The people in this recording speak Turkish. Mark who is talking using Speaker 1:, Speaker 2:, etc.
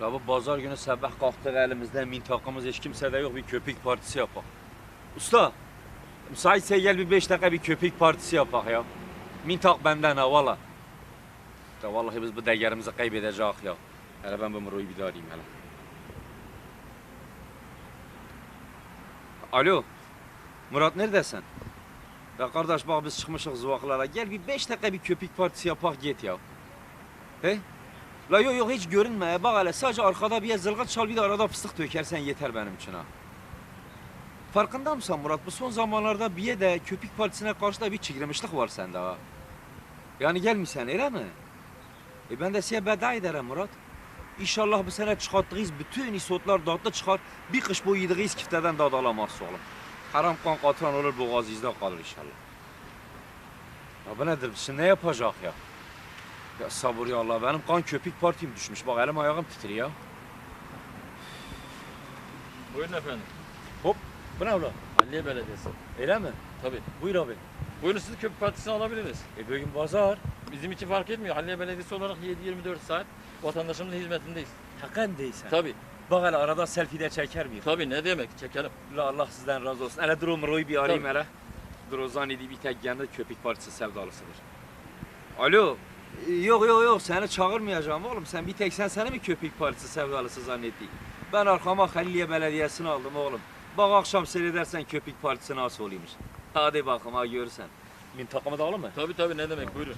Speaker 1: Ya bu pazar günü sabah kalktık elimizde mintakamız hiç kimsede yok bir köpek partisi yapak. Usta, müsaitse gel bir beş dakika bir köpek partisi yapak ya. Mintak benden ha valla. Ya vallahi biz bu değerimizi kaybedeceğiz ya. Hele ben bu Muro'yu bir daha arayayım hele. Alo, Murat neredesin? Ya kardeş bak biz çıkmışız zıvaklara. Gel bir beş dakika bir köpek partisi yapak git ya. He? La yok yok hiç görünme. Bak hele sadece arkada bir zılgıt çal bir de arada fıstık dökersen yeter benim için ha. Farkında mısın Murat? Bu son zamanlarda bir de köpek partisine karşı da bir çigremişlik var sende ha. Yani gelmişsen öyle mi? E ben de size veda ederim Murat. İnşallah bu sene çıkarttığınız bütün isotlar dağıtlı çıkar. Bir kış boyu yediğiniz kifteden dadı alamazsın oğlum. Haram kan katran olur boğazınızda kalır inşallah. Ya bu nedir? Şimdi ne yapacak ya? Ya sabır ya Allah benim kan köpek partim düşmüş. Bak elim ayağım titriyor ya.
Speaker 2: Buyurun efendim.
Speaker 1: Bu ne ulan?
Speaker 2: Adliye Belediyesi.
Speaker 1: Öyle mi?
Speaker 2: Tabii.
Speaker 1: Buyur abi.
Speaker 2: Buyurun sizi köprü partisine alabiliriz.
Speaker 1: E bugün pazar.
Speaker 2: Bizim için fark etmiyor. Adliye Belediyesi olarak 7-24 saat vatandaşımızın hizmetindeyiz.
Speaker 1: Hakan değilsen.
Speaker 2: Tabii.
Speaker 1: Bak hele arada selfie de çeker miyim?
Speaker 2: Tabii ne demek çekelim.
Speaker 1: La Allah sizden razı olsun. Hele dur o Muro'yu bir arayayım hele. Dur o zannedi bir tek yanında köpek partisi sevdalısıdır. Alo. Yok yok yok seni çağırmayacağım oğlum. Sen bir tek sen seni mi köpek partisi sevdalısı zannettin? Ben arkama Haliliye Belediyesi'ni aldım oğlum. Bak akşam seyredersen köpek partisi nasıl oluyormuş. Hadi bakalım ha görürsen. Min takımı da alın mı?
Speaker 2: Tabii tabii ne demek buyurun.